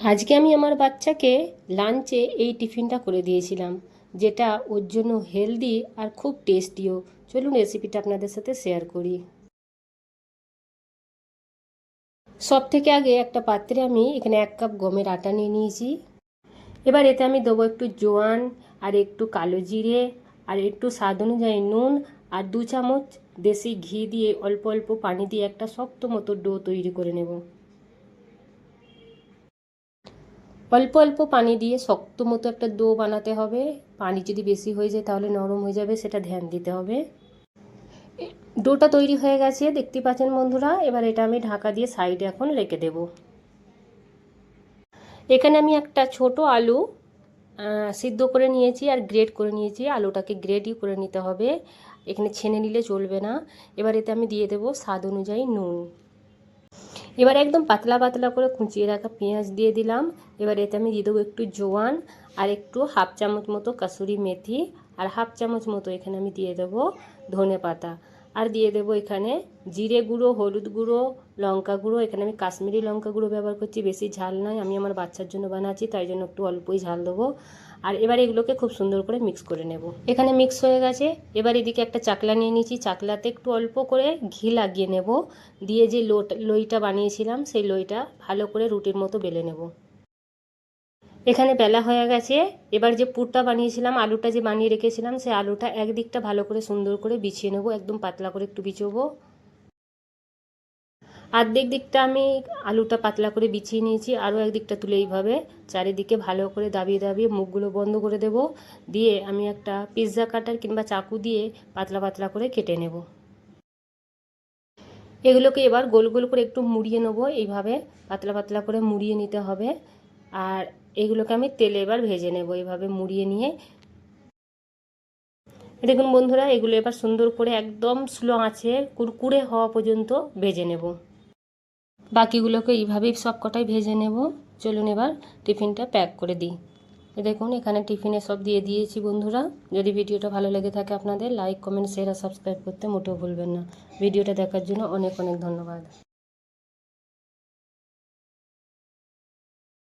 আজকে আমি আমার বাচ্চাকে লাঞ্চে এই টিফিনটা করে দিয়েছিলাম, যেটা ওর জন্য হেলদি আর খুব টেস্টিও। চলুন রেসিপিটা আপনাদের সাথে শেয়ার করি। সব থেকে আগে একটা পাত্রে আমি এখানে এক কাপ গমের আটা নিয়ে নিয়েছি। এবার এতে আমি দেবো একটু জোয়ান, আর একটু কালো জিরে, আর একটু স্বাদ অনুযায়ী নুন, আর দু চামচ দেশি ঘি দিয়ে অল্প অল্প পানি দিয়ে একটা শক্ত মতো ডো তৈরি করে নেব। অল্প অল্প পানি দিয়ে শক্ত মতো একটা ডো বানাতে হবে। পানি যদি বেশি হয়ে যায় তাহলে নরম হয়ে যাবে, সেটা ধ্যান দিতে হবে। ডোটা তৈরি হয়ে গেছে, দেখতে পাচ্ছেন বন্ধুরা? এবার এটা আমি ঢাকা দিয়ে সাইডে এখন রেখে দেব। এখানে আমি একটা ছোট আলু সিদ্ধ করে নিয়েছি আর গ্রেড করে নিয়েছি। আলুটাকে গ্রেডই করে নিতে হবে। এখানে ছেনে নিলে চলবে না। এবার এতে আমি দিয়ে দেবো স্বাদ অনুযায়ী নুন। এবার একদম পাতলা পাতলা করে কুচিয়ে রাখা পেঁয়াজ দিয়ে দিলাম। এবার এতে আমি দিয়ে দেবো একটু জোয়ান আর একটু হাফ চামচ মতো কাসুরি মেথি। আর হাফ চামচ মতো এখানে আমি দিয়ে দেবো ধনে পাতা। আর দিয়ে দেবো এখানে জিরে গুঁড়ো, হলুদ গুঁড়ো, লঙ্কা গুঁড়ো। এখানে আমি কাশ্মীরি লঙ্কা গুঁড়ো ব্যবহার করছি, বেশি ঝাল নয়। আমি আমার বাচ্চার জন্য বানাচ্ছি, তাই জন্য একটু অল্পই ঝাল দেবো। আর এবার এগুলোকে খুব সুন্দর করে মিক্স করে নেব। এখানে মিক্স হয়ে গেছে। এবার এদিকে একটা চাকলা নিয়ে নিয়েছি। চাকলাতে একটু অল্প করে ঘি লাগিয়ে নেব। দিয়ে যে লোট লইটা বানিয়েছিলাম, সেই লইটা ভালো করে রুটির মতো বেলে নেব। এখানে বেলা হয়ে গেছে। এবার যে পুরটা বানিয়েছিলাম, আলুটা যে বানিয়ে রেখেছিলাম সেই আলুটা একদিকটা ভালো করে সুন্দর করে বিছিয়ে নেব, একদম পাতলা করে একটু বিছোবো। আর্ধেক দিকটা আমি আলুটা পাতলা করে বিছিয়ে নিয়েছি, আরও একদিকটা তুলে এইভাবে চারিদিকে ভালো করে দাবিয়ে দাবিয়ে মুখগুলো বন্ধ করে দেব। দিয়ে আমি একটা পিৎজা কাটার কিংবা চাকু দিয়ে পাতলা পাতলা করে কেটে নেব। এগুলোকে এবার গোল গোল করে একটু মুড়িয়ে নেব, এইভাবে পাতলা পাতলা করে মুড়িয়ে নিতে হবে। আর এগুলোকে আমি তেলে এবার ভেজে নেব এইভাবে মুড়িয়ে নিয়ে। দেখুন বন্ধুরা, এগুলো এবার সুন্দর করে একদম স্লো আঁচে কুরকুরে হওয়া পর্যন্ত ভেজে নেব। বাকিগুলোকে এইভাবেই সব কটাই ভেজে নেব। চলুন এবার টিফিনটা প্যাক করে দিই। দেখুন, এখানে টিফিনে সব দিয়ে দিয়েছি বন্ধুরা। যদি ভিডিওটা ভালো লেগে থাকে আপনাদের, লাইক, কমেন্ট শেয়ার আর সাবস্ক্রাইব করতে মোটেও ভুলবেন না। ভিডিওটা দেখার জন্য অনেক অনেক ধন্যবাদ।